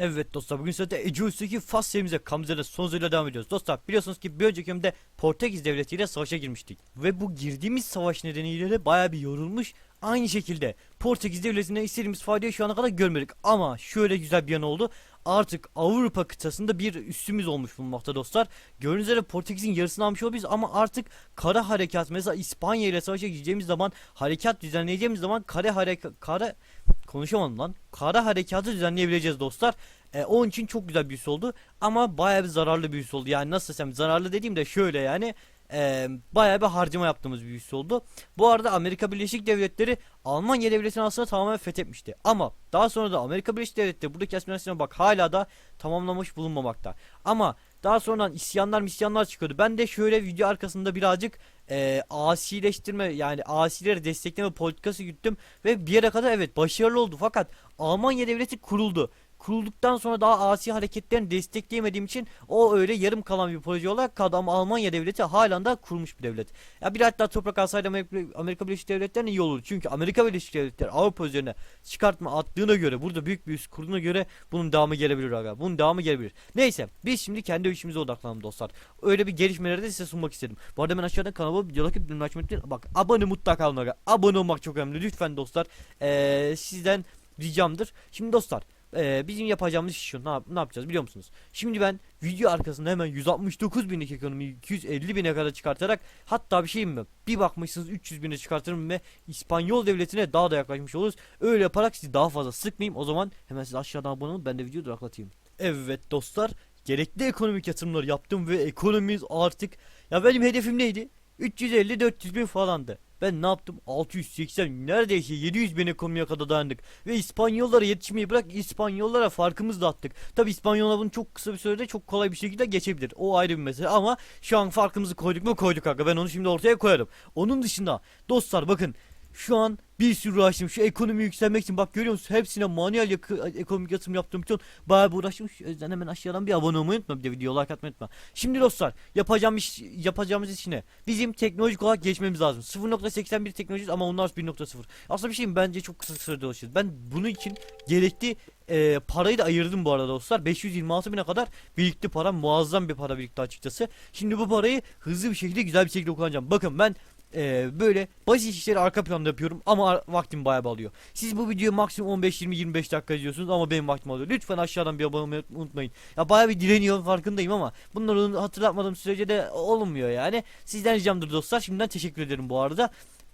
Evet dostlar bugün sizlerle Eceus'taki Fas serimize Kamze'de son hızıyla devam ediyoruz. Dostlar biliyorsunuz ki bir önceki bölümde Portekiz devletiyle savaşa girmiştik. Ve bu girdiğimiz savaş nedeniyle de baya bir yorulmuş. Aynı şekilde Portekiz devletine istediğimiz faydayı şu ana kadar görmedik. Ama şöyle güzel bir yan oldu. Artık Avrupa kıtasında bir üssümüz olmuş bulunmakta dostlar. Gördüğünüz üzere Portekiz'in yarısını almış olabiliriz ama artık kara harekat mesela İspanya ile savaşa gireceğimiz zaman harekat düzenleyeceğimiz zaman kare harekat kara konuşamadım lan. Kara harekatı düzenleyebileceğiz dostlar. E, onun için çok güzel bir üs oldu ama bayağı bir zararlı bir üs oldu. Yani nasıl desem zararlı dediğimde şöyle yani e, bayağı bir harcama yaptığımız bir üs oldu. Bu arada Amerika Birleşik Devletleri Almanya devletini aslında tamamen fethetmişti. Ama daha sonra da Amerika Birleşik Devletleri buradaki asimilasyona bak hala da tamamlamış bulunmamakta. Ama daha sonradan isyanlar misyanlar çıkıyordu. Ben de şöyle video arkasında birazcık e, asileştirme yani asileri destekleme politikası güttüm ve bir yere kadar evet başarılı oldu fakat Almanya devleti kuruldu. Kurulduktan sonra daha asi hareketlerini destekleyemediğim için o öyle yarım kalan bir proje olarak kaldı ama Almanya devleti halen daha kurmuş bir devlet. Ya bir hatta toprak alsaydı Amerika, Birleşik Devletleri'ne iyi olur. Çünkü Amerika Birleşik Devletleri Avrupa üzerine çıkartma attığına göre burada büyük bir üs kurduğuna göre bunun devamı gelebilir aga. Bunun devamı gelebilir. Neyse biz şimdi kendi işimize odaklanalım dostlar. Öyle bir gelişmeleri de size sunmak istedim. Bu arada ben aşağıdan kanalıma videoda like bildirim açmayı. Bak abone mutlaka olun aga. Abone olmak çok önemli lütfen dostlar. Ee, sizden ricamdır. Şimdi dostlar ee, bizim yapacağımız iş şu ne, yap- ne yapacağız biliyor musunuz? Şimdi ben video arkasında hemen 169 binlik ekonomiyi 250 bine kadar çıkartarak hatta bir şeyim mi? Bir bakmışsınız 300 bine çıkartırım ve İspanyol devletine daha da yaklaşmış oluruz. Öyle yaparak sizi daha fazla sıkmayayım. O zaman hemen siz aşağıdan abone olun ben de videoyu duraklatayım. Evet dostlar gerekli ekonomik yatırımları yaptım ve ekonomimiz artık ya benim hedefim neydi? 350-400 bin falandı. Ben ne yaptım? 680 neredeyse 700 bin ekonomiye kadar dayandık. Ve İspanyollara yetişmeyi bırak İspanyollara farkımızı da attık. Tabi İspanyollar bunu çok kısa bir sürede çok kolay bir şekilde geçebilir. O ayrı bir mesele ama şu an farkımızı koyduk mu koyduk kanka. Ben onu şimdi ortaya koyarım. Onun dışında dostlar bakın şu an bir sürü uğraştım. Şu ekonomi yükselmek için bak görüyor musunuz hepsine manuel yakı, ekonomik yatırım yaptığım için bayağı bir uğraştım. O yüzden hemen aşağıdan bir abone olmayı unutma bir de video like atmayı unutma. Şimdi dostlar yapacağım iş, yapacağımız iş ne? Bizim teknolojik olarak geçmemiz lazım. 0.81 teknolojisi ama onlar 1.0 aslında bir şeyim bence çok kısa sürede ulaşırız. Ben bunun için gerekli e, parayı da ayırdım bu arada dostlar. 526 bine kadar birikti para muazzam bir para birikti açıkçası. Şimdi bu parayı hızlı bir şekilde güzel bir şekilde kullanacağım bakın ben ee, böyle basit işleri arka planda yapıyorum ama vaktim bayağı alıyor. Siz bu videoyu maksimum 15 20 25 dakika izliyorsunuz ama benim vaktim alıyor. Lütfen aşağıdan bir abone olmayı unutmayın. Ya bayağı bir direniyorum farkındayım ama bunları hatırlatmadığım sürece de olmuyor yani. Sizden ricamdır dostlar. Şimdiden teşekkür ederim bu arada.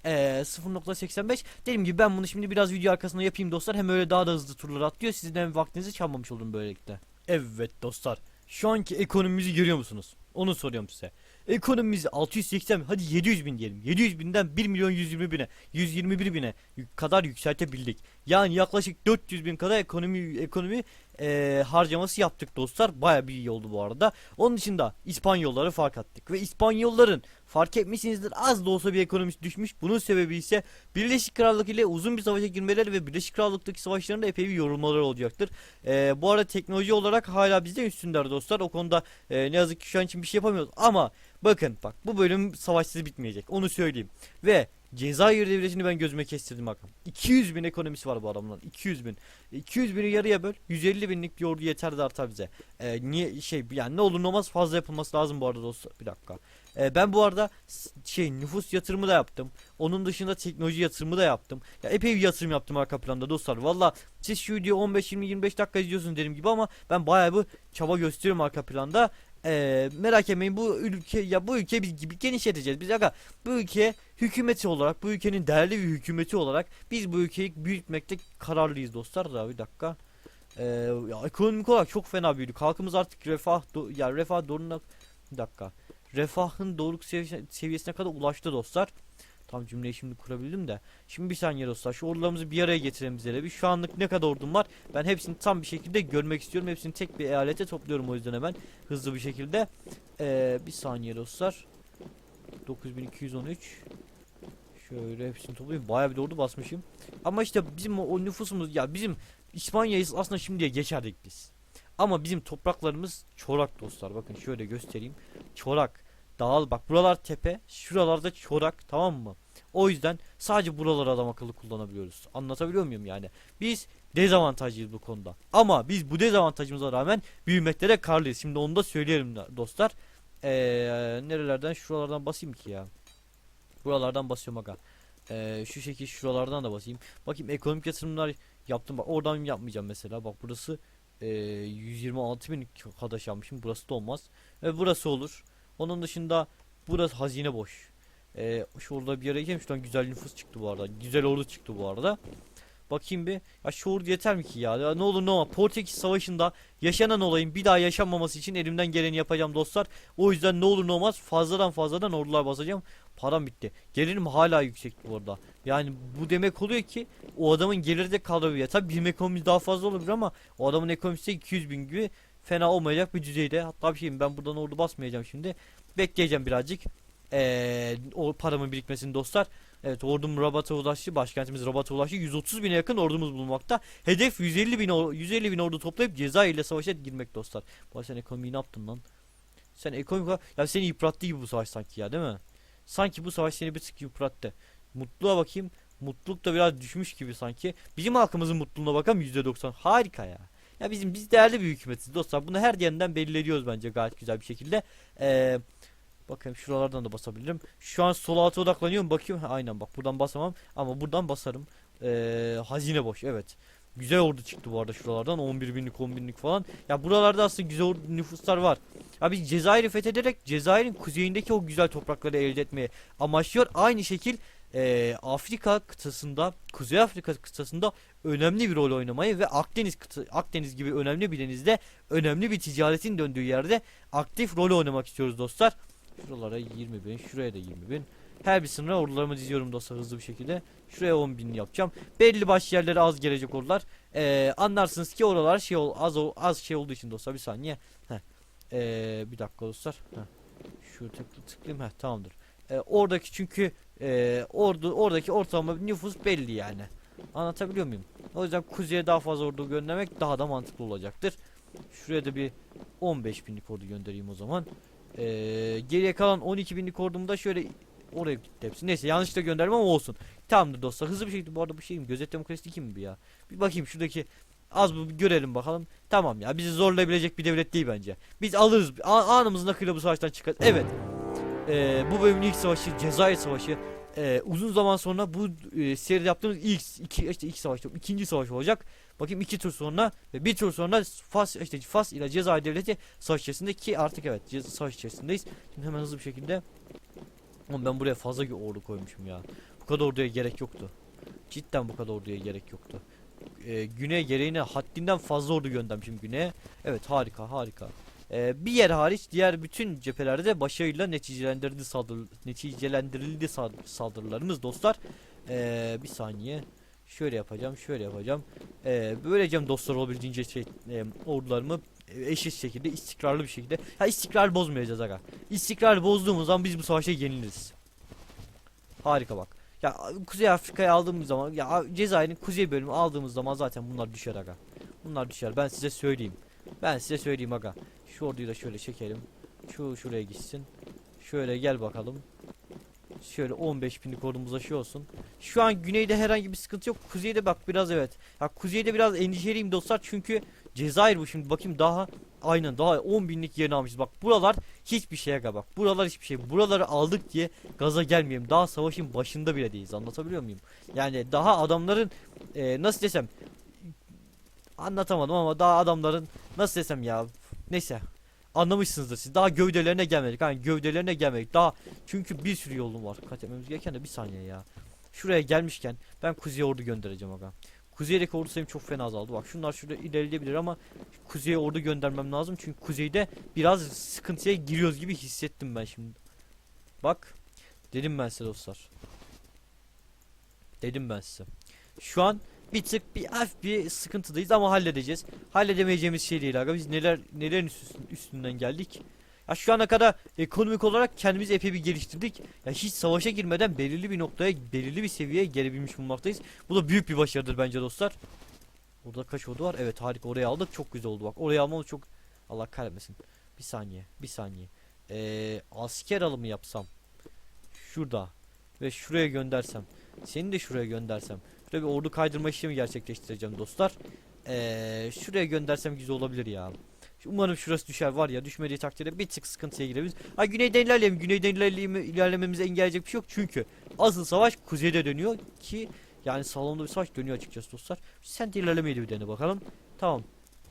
Ee, 0.85 dediğim gibi ben bunu şimdi biraz video arkasında yapayım dostlar hem öyle daha da hızlı turlar atlıyor sizden vaktinizi çalmamış olurum böylelikle evet dostlar şu anki ekonomimizi görüyor musunuz onu soruyorum size Ekonomimizi 680 hadi 700 bin diyelim. 700 binden 1 milyon 120 bine 121 bine kadar yükseltebildik. Yani yaklaşık 400 bin kadar ekonomi ekonomi eee, harcaması yaptık dostlar. Baya bir iyi oldu bu arada. Onun dışında İspanyolları fark attık. Ve İspanyolların fark etmişsinizdir az da olsa bir ekonomisi düşmüş. Bunun sebebi ise Birleşik Krallık ile uzun bir savaşa girmeleri ve Birleşik Krallık'taki savaşlarında epey bir yorulmaları olacaktır. Eee, bu arada teknoloji olarak hala bizde üstünler dostlar. O konuda eee, ne yazık ki şu an için bir şey yapamıyoruz. Ama Bakın bak bu bölüm savaşsız bitmeyecek onu söyleyeyim. Ve Cezayir devletini ben gözüme kestirdim bakın. 200 bin ekonomisi var bu adamların 200 bin. 200 bini yarıya böl 150 binlik bir ordu yeter artar bize. Ee, niye şey yani ne olur ne olmaz fazla yapılması lazım bu arada dostlar. Bir dakika. Ee, ben bu arada şey nüfus yatırımı da yaptım. Onun dışında teknoloji yatırımı da yaptım. Ya epey bir yatırım yaptım arka planda dostlar. Valla siz şu videoyu 15 20 25 dakika izliyorsunuz dediğim gibi ama ben bayağı bir çaba gösteriyorum arka planda. Ee, merak etmeyin bu ülke ya bu ülke biz gibi genişleteceğiz. Biz aga bu ülke hükümeti olarak bu ülkenin değerli bir hükümeti olarak biz bu ülkeyi büyütmekte kararlıyız dostlar da bir dakika. Ee, ya ekonomik olarak çok fena büyüdük. Halkımız artık refah do- ya refah doğruna bir dakika. Refahın doğruluk sevi- seviyesine kadar ulaştı dostlar. Tam cümleyi şimdi kurabildim de. Şimdi bir saniye dostlar şu ordularımızı bir araya getirelim bize bir. Şu anlık ne kadar ordum var? Ben hepsini tam bir şekilde görmek istiyorum. Hepsini tek bir eyalete topluyorum o yüzden hemen hızlı bir şekilde. Ee, bir saniye dostlar. 9213 Şöyle hepsini toplayayım. Bayağı bir ordu basmışım. Ama işte bizim o, nüfusumuz ya bizim İspanya'yı aslında şimdiye geçerdik biz. Ama bizim topraklarımız çorak dostlar. Bakın şöyle göstereyim. Çorak. dağıl bak buralar tepe şuralarda çorak tamam mı? O yüzden sadece buraları adam akıllı kullanabiliyoruz. Anlatabiliyor muyum yani? Biz dezavantajlıyız bu konuda. Ama biz bu dezavantajımıza rağmen büyümekte de karlıyız. Şimdi onu da söyleyelim dostlar. Ee, nerelerden şuralardan basayım ki ya. Buralardan basıyorum aga. Ee, şu şekil şuralardan da basayım. Bakayım ekonomik yatırımlar yaptım. Bak oradan yapmayacağım mesela. Bak burası ee, 126 bin kadaş yapmışım. Burası da olmaz. Ve burası olur. Onun dışında burası hazine boş. Ee, şurada bir yere gelmiş. Şuradan güzel nüfus çıktı bu arada. Güzel ordu çıktı bu arada. Bakayım bir. Ya şu ordu yeter mi ki ya? ya ne olur ne olmaz. Portekiz Savaşı'nda yaşanan olayın bir daha yaşanmaması için elimden geleni yapacağım dostlar. O yüzden ne olur ne olmaz fazladan fazladan ordular basacağım. Param bitti. Gelirim hala yüksek bu arada. Yani bu demek oluyor ki o adamın geliri de kalabiliyor. Tabi bizim ekonomimiz daha fazla olabilir ama o adamın ekonomisi de 200 bin gibi fena olmayacak bir düzeyde. Hatta bir şeyim ben buradan ordu basmayacağım şimdi. Bekleyeceğim birazcık. Ee, o paramın birikmesini dostlar. Evet ordum Rabat'a ulaştı. Başkentimiz Rabat'a ulaştı. 130 bine yakın ordumuz bulunmakta. Hedef 150 bin, or- 150 bin ordu toplayıp Cezayir ile savaşa girmek dostlar. Bu sen ekonomiyi ne yaptın lan? Sen ekonomik ya seni yıprattı gibi bu savaş sanki ya değil mi? Sanki bu savaş seni bir tık yıprattı. Mutluğa bakayım. Mutluluk da biraz düşmüş gibi sanki. Bizim halkımızın mutluluğuna bakalım %90. Harika ya. Ya bizim biz değerli bir hükümetiz dostlar. Bunu her yandan belli ediyoruz bence gayet güzel bir şekilde. Eee Bakayım şuralardan da basabilirim. Şu an sol alta odaklanıyorum. Bakıyorum. Ha, aynen bak buradan basamam. Ama buradan basarım. Ee, hazine boş. Evet. Güzel ordu çıktı bu arada şuralardan. 11 binlik 10 binlik falan. Ya buralarda aslında güzel ordu- nüfuslar var. Ya biz Cezayir'i fethederek Cezayir'in kuzeyindeki o güzel toprakları elde etmeye amaçlıyor. Aynı şekil ee, Afrika kıtasında, Kuzey Afrika kıtasında önemli bir rol oynamayı ve Akdeniz kıta, Akdeniz gibi önemli bir denizde önemli bir ticaretin döndüğü yerde aktif rol oynamak istiyoruz dostlar. Şuralara 20 bin, şuraya da 20 bin. Her bir sınıra ordularımı diziyorum dostlar hızlı bir şekilde. Şuraya 10 bin yapacağım. Belli başlı yerlere az gelecek ordular. Ee, anlarsınız ki oralar şey ol, az az şey olduğu için dostlar bir saniye. Ee, bir dakika dostlar. Heh. Şu tıklı tıklayayım. Heh, tamamdır. Ee, oradaki çünkü e, ordu oradaki ortalama nüfus belli yani. Anlatabiliyor muyum? O yüzden kuzeye daha fazla ordu göndermek daha da mantıklı olacaktır. Şuraya da bir 15 binlik ordu göndereyim o zaman. Ee, geriye kalan 12 binlik ordumu da şöyle oraya gitti hepsi. Neyse yanlışlıkla göndermem ama olsun. Tamamdır dostlar. Hızlı bir şekilde bu arada bu şeyim gözet demokrasi kim bu ya? Bir bakayım şuradaki az bu görelim bakalım. Tamam ya bizi zorlayabilecek bir devlet değil bence. Biz alırız. A- anımızın akıyla bu savaştan çıkarız. Evet. Ee, bu bölümün ilk savaşı Cezayir Savaşı. Ee, uzun zaman sonra bu e, seride yaptığımız ilk iki işte ilk savaş ikinci savaş olacak. Bakayım iki tur sonra ve bir tur sonra Fas işte Fas ile Cezayir devleti savaş içerisinde ki artık evet savaş içerisindeyiz. Şimdi hemen hızlı bir şekilde Oğlum ben buraya fazla bir ordu koymuşum ya. Bu kadar orduya gerek yoktu. Cidden bu kadar orduya gerek yoktu. Ee, güneye gereğine haddinden fazla ordu göndermişim güneye. Evet harika harika. Ee, bir yer hariç diğer bütün cephelerde de başarıyla neticelendirildi saldır neticelendirildi sal- saldırılarımız dostlar. Ee, bir saniye. Şöyle yapacağım, şöyle yapacağım. Ee, böylece dostlar olabildiğince şey, e, ordularımı e, eşit şekilde, istikrarlı bir şekilde. Ha istikrar bozmayacağız aga. İstikrar bozduğumuz zaman biz bu savaşa yeniliriz. Harika bak. Ya Kuzey Afrika'yı aldığımız zaman ya Cezayir'in kuzey bölümü aldığımız zaman zaten bunlar düşer aga. Bunlar düşer. Ben size söyleyeyim. Ben size söyleyeyim aga. Şu orduyu da şöyle çekelim. Şu şuraya gitsin. Şöyle gel bakalım. Şöyle 15 binlik ordumuza şey olsun. Şu an güneyde herhangi bir sıkıntı yok. Kuzeyde bak biraz evet. Ya kuzeyde biraz endişeliyim dostlar çünkü Cezayir bu şimdi bakayım daha aynen daha 10 binlik yerini almışız. Bak buralar hiçbir şeye aga bak. Buralar hiçbir şey. Buraları aldık diye gaza gelmeyelim. Daha savaşın başında bile değiliz. Anlatabiliyor muyum? Yani daha adamların e, nasıl desem anlatamadım ama daha adamların nasıl desem ya neyse anlamışsınızdır siz. Daha gövdelerine gelmedik. Yani gövdelerine gelmedik. Daha çünkü bir sürü yolum var. Kat etmemiz gereken de bir saniye ya. Şuraya gelmişken ben kuzeye ordu göndereceğim aga. Kuzeydeki ordu sayım çok fena azaldı. Bak şunlar şurada ilerleyebilir ama kuzeye ordu göndermem lazım. Çünkü kuzeyde biraz sıkıntıya giriyoruz gibi hissettim ben şimdi. Bak. Dedim ben size dostlar. Dedim ben size. Şu an bir tık bir hafif bir sıkıntıdayız ama halledeceğiz. Halledemeyeceğimiz şey değil aga. Biz neler nelerin üstün- üstünden geldik. Ya şu ana kadar ekonomik olarak kendimizi epey bir geliştirdik. Ya hiç savaşa girmeden belirli bir noktaya, belirli bir seviyeye gelebilmiş bulunmaktayız. Bu da büyük bir başarıdır bence dostlar. Burada kaç ordu var? Evet harika oraya aldık. Çok güzel oldu bak. Oraya almamız çok Allah kahretmesin. Bir saniye, bir saniye. Ee, asker alımı yapsam. Şurada. Ve şuraya göndersem. Seni de şuraya göndersem. Şurada bir ordu kaydırma işlemi gerçekleştireceğim dostlar. Ee, şuraya göndersem güzel olabilir ya. Umarım şurası düşer var ya düşmediği takdirde bir tık sıkıntıya girebiliriz. Ha güneyden ilerleyelim. Güneyden ilerleyeme, ilerlememizi engelleyecek bir şey yok. Çünkü asıl savaş kuzeyde dönüyor ki yani salonda bir savaş dönüyor açıkçası dostlar. Sen de ilerlemeyi de bir dene bakalım. Tamam.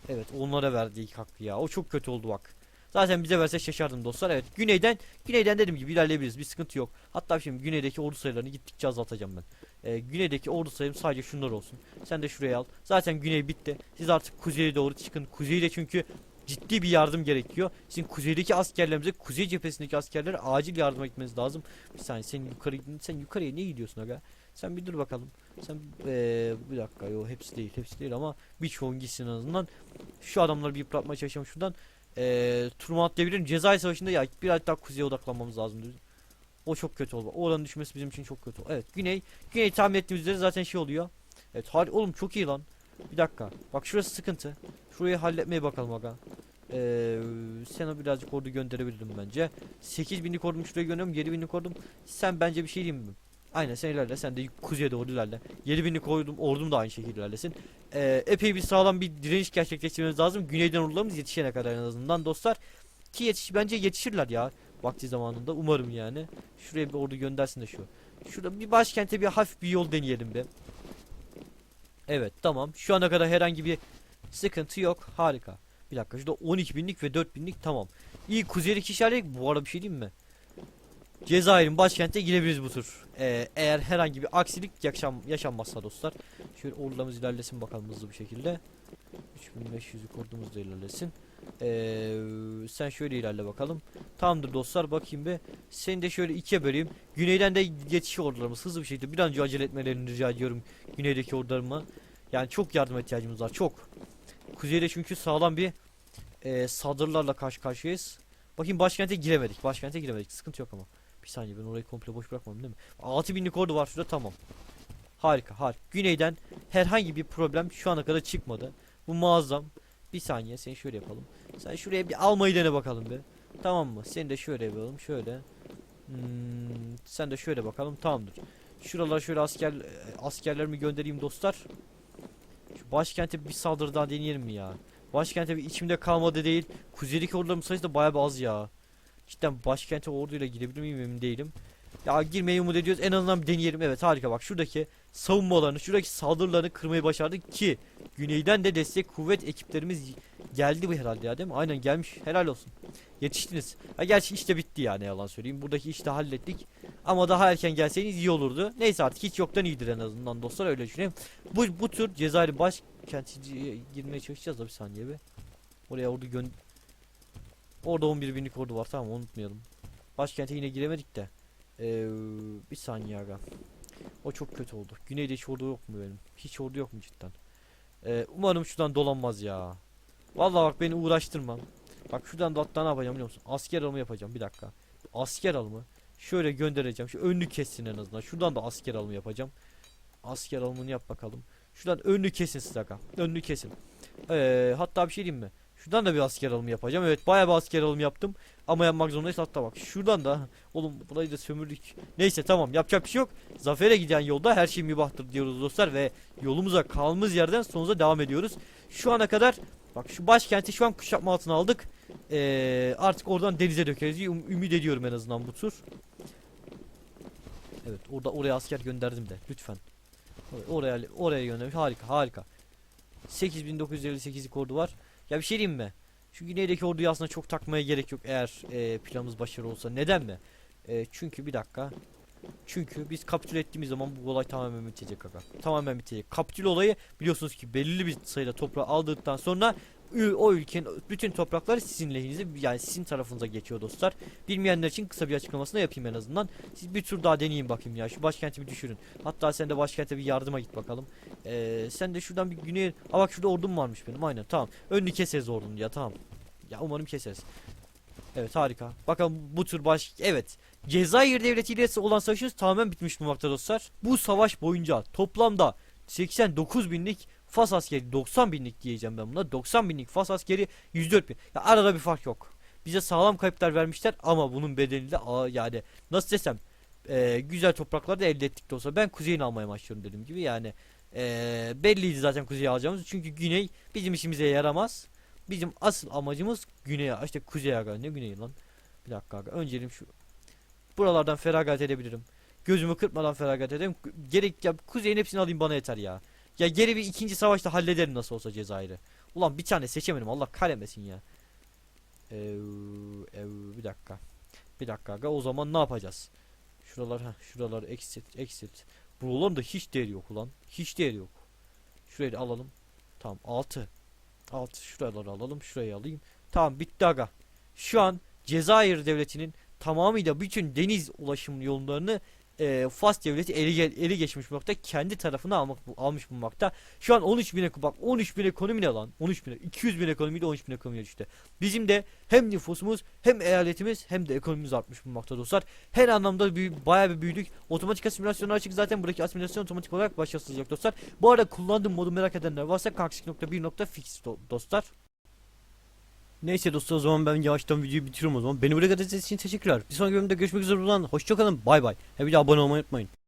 Evet onlara verdik hakkı ya. O çok kötü oldu bak. Zaten bize verse şaşardım dostlar. Evet güneyden güneyden dediğim gibi ilerleyebiliriz. Bir sıkıntı yok. Hatta şimdi güneydeki ordu sayılarını gittikçe azaltacağım ben. Ee, güneydeki ordu sayım sadece şunlar olsun. Sen de şuraya al. Zaten güney bitti. Siz artık kuzeye doğru çıkın. Kuzeyde çünkü ciddi bir yardım gerekiyor. Sizin kuzeydeki askerlerimize, kuzey cephesindeki askerlere acil yardıma gitmeniz lazım. Bir saniye sen yukarı sen yukarıya niye gidiyorsun aga? Sen bir dur bakalım. Sen ee, bir dakika yo hepsi değil hepsi değil ama birçoğun gitsin en azından. Şu adamları bir yıpratmaya çalışalım şuradan. Eee turma atlayabilirim. Cezayir Savaşı'nda ya biraz daha kuzeye odaklanmamız lazım. O çok kötü oldu. O oranın düşmesi bizim için çok kötü oldu. Evet güney. Güney tahmin ettiğimiz üzere zaten şey oluyor. Evet har oğlum çok iyi lan. Bir dakika. Bak şurası sıkıntı. Şurayı halletmeye bakalım aga. Eee sana birazcık ordu gönderebilirim bence. 8000'lik ordumu şuraya gönderiyorum. 7000'lik ordum. Sen bence bir şey diyeyim mi? Aynen sen ilerle. Sen de kuzeye doğru ilerle. 7000'lik ordum, ordum da aynı şekilde ilerlesin. Eee, epey bir sağlam bir direniş gerçekleştirmemiz lazım. Güneyden ordularımız yetişene kadar en azından dostlar. Ki yetiş bence yetişirler ya vakti zamanında umarım yani. Şuraya bir ordu göndersin de şu. Şurada bir başkente bir hafif bir yol deneyelim be. Evet tamam. Şu ana kadar herhangi bir sıkıntı yok. Harika. Bir dakika şurada 12 binlik ve 4 binlik tamam. İyi kuzeydeki işaret bu arada bir şey diyeyim mi? Cezayir'in başkente girebiliriz bu tur. Ee, eğer herhangi bir aksilik yaşam, yaşanmazsa dostlar. Şöyle ordularımız ilerlesin bakalım hızlı bir şekilde. 3500'lük ordumuz da ilerlesin. Ee, sen şöyle ilerle bakalım. Tamamdır dostlar bakayım be. Seni de şöyle ikiye böleyim. Güneyden de geçiş ordularımız hızlı bir şekilde bir an önce acele etmelerini rica ediyorum. Güneydeki ordularıma. Yani çok yardıma ihtiyacımız var çok. Kuzeyde çünkü sağlam bir e, saldırılarla karşı karşıyayız. Bakayım başkente giremedik. Başkente giremedik. Sıkıntı yok ama. Bir saniye ben orayı komple boş bırakmam değil mi? 6000'lik ordu var şurada tamam. Harika harika. Güneyden herhangi bir problem şu ana kadar çıkmadı. Bu muazzam. Bir saniye seni şöyle yapalım. Sen şuraya bir almayı dene bakalım be. Tamam mı? Seni de şöyle yapalım. Şöyle. Hmm, sen de şöyle bakalım. Tamamdır. Şuralara şöyle asker askerlerimi göndereyim dostlar. Şu başkente bir saldırı daha deneyelim mi ya? Başkente bir içimde kalmadı değil. Kuzeydeki ordularımın sayısı da bayağı bir az ya. Cidden başkente orduyla gidebilir miyim emin değilim. Ya girmeyi umut ediyoruz. En azından bir deneyelim. Evet harika bak şuradaki savunmalarını, şuradaki saldırılarını kırmayı başardık ki güneyden de destek kuvvet ekiplerimiz geldi bu herhalde ya değil mi? Aynen gelmiş. Helal olsun. Yetiştiniz. Ha gerçi işte bitti ya ne yalan söyleyeyim. Buradaki işi de hallettik. Ama daha erken gelseydiniz iyi olurdu. Neyse artık hiç yoktan iyidir en azından dostlar öyle düşüneyim. Bu bu tür Cezayir başkenti girmeye çalışacağız da bir saniye be. Oraya ordu gön Orada 11 binlik ordu var tamam unutmayalım. Başkente yine giremedik de. Ee, bir saniye aga. O çok kötü oldu. Güneyde hiç ordu yok mu benim? Hiç ordu yok mu cidden? Ee, umarım şuradan dolanmaz ya. Vallahi bak beni uğraştırma. Bak şuradan da hatta ne yapacağım biliyor musun? Asker alımı yapacağım bir dakika. Asker alımı. Şöyle göndereceğim. Şu önlü kessin en azından. Şuradan da asker alımı yapacağım. Asker alımını yap bakalım. Şuradan önlü kesin siz aga. Önlü kesin. Ee, hatta bir şey diyeyim mi? Şuradan da bir asker alımı yapacağım. Evet bayağı bir asker alımı yaptım. Ama yapmak zorundayız. Hatta bak şuradan da. Oğlum burayı da sömürdük. Neyse tamam yapacak bir şey yok. Zafere giden yolda her şey mübahtır diyoruz dostlar. Ve yolumuza kaldığımız yerden sonuza devam ediyoruz. Şu ana kadar bak şu başkenti şu an kuşatma altına aldık. Ee, artık oradan denize dökeriz. diye Um, ümit ediyorum en azından bu tur. Evet orada oraya asker gönderdim de lütfen. Oraya oraya göndermiş. Harika harika. 8958'lik ordu var. Ya bir şey diyeyim mi? Şu güneydeki orduyu aslında çok takmaya gerek yok eğer e, planımız başarılı olsa. Neden mi? E, çünkü bir dakika. Çünkü biz kapitüle ettiğimiz zaman bu olay tamamen bitecek aga. Tamamen bitecek. Kapitüle olayı biliyorsunuz ki belirli bir sayıda toprağı aldıktan sonra o ülkenin bütün toprakları sizin lehinize yani sizin tarafınıza geçiyor dostlar. Bilmeyenler için kısa bir açıklamasını yapayım en azından. Siz bir tur daha deneyin bakayım ya. Şu başkenti bir düşürün. Hatta sen de başkente bir yardıma git bakalım. Ee, sen de şuradan bir güney... Aa bak şurada ordum varmış benim aynen tamam. Önünü keseriz ordunu ya tamam. Ya umarım keseriz. Evet harika. Bakalım bu tür baş... Evet. Cezayir devleti ile olan savaşımız tamamen bitmiş bulmakta dostlar. Bu savaş boyunca toplamda 89 binlik Fas askeri 90 binlik diyeceğim ben buna. 90 binlik Fas askeri 104 bin. Ya arada bir fark yok. bize sağlam kayıplar vermişler ama bunun bedelini de yani nasıl desem e, güzel topraklar da elde ettik de olsa ben kuzeyini almaya başlıyorum dediğim gibi. Yani e, belliydi zaten kuzeyi alacağımız. Çünkü güney bizim işimize yaramaz. Bizim asıl amacımız güneye işte kuzeye aga. Ne güneyi lan? Bir dakika aga. Önceliğim şu buralardan feragat edebilirim. Gözümü kırpmadan feragat ederim gerek ya kuzeyin hepsini alayım bana yeter ya ya geri bir ikinci savaşta hallederim nasıl olsa Cezayir'i ulan bir tane seçemedim Allah kahretmesin ya Ev, ev, bir dakika bir dakika o zaman ne yapacağız Şuralar ha şuraları exit exit. Buraların da hiç değeri yok ulan. Hiç değeri yok. Şurayı da alalım. Tamam 6. 6 şuraları alalım. Şurayı alayım. Tamam bitti aga. Şu an Cezayir devletinin tamamıyla bütün deniz ulaşım yollarını e, Fas devleti eli, eli geçmiş bulmakta. Kendi tarafına almak almış bulmakta. Şu an 13 bin bak 13 bin ekonomi ne lan? 13 bin 200 bin ekonomiyle 13 bin ekonomiye düştü. Bizim de hem nüfusumuz hem eyaletimiz hem de ekonomimiz artmış bulmakta dostlar. Her anlamda büyü, bayağı bir büyüdük. Otomatik asimilasyonu açık zaten buradaki asimilasyon otomatik olarak başlatılacak dostlar. Bu arada kullandığım modu merak edenler varsa kaksik.1.fix do- dostlar. Neyse dostlar o zaman ben yavaştan videoyu bitiriyorum o zaman. Beni buraya kadar izlediğiniz için teşekkürler. Bir sonraki bölümde görüşmek üzere zaman. Hoşçakalın bay bay. He bir de abone olmayı unutmayın.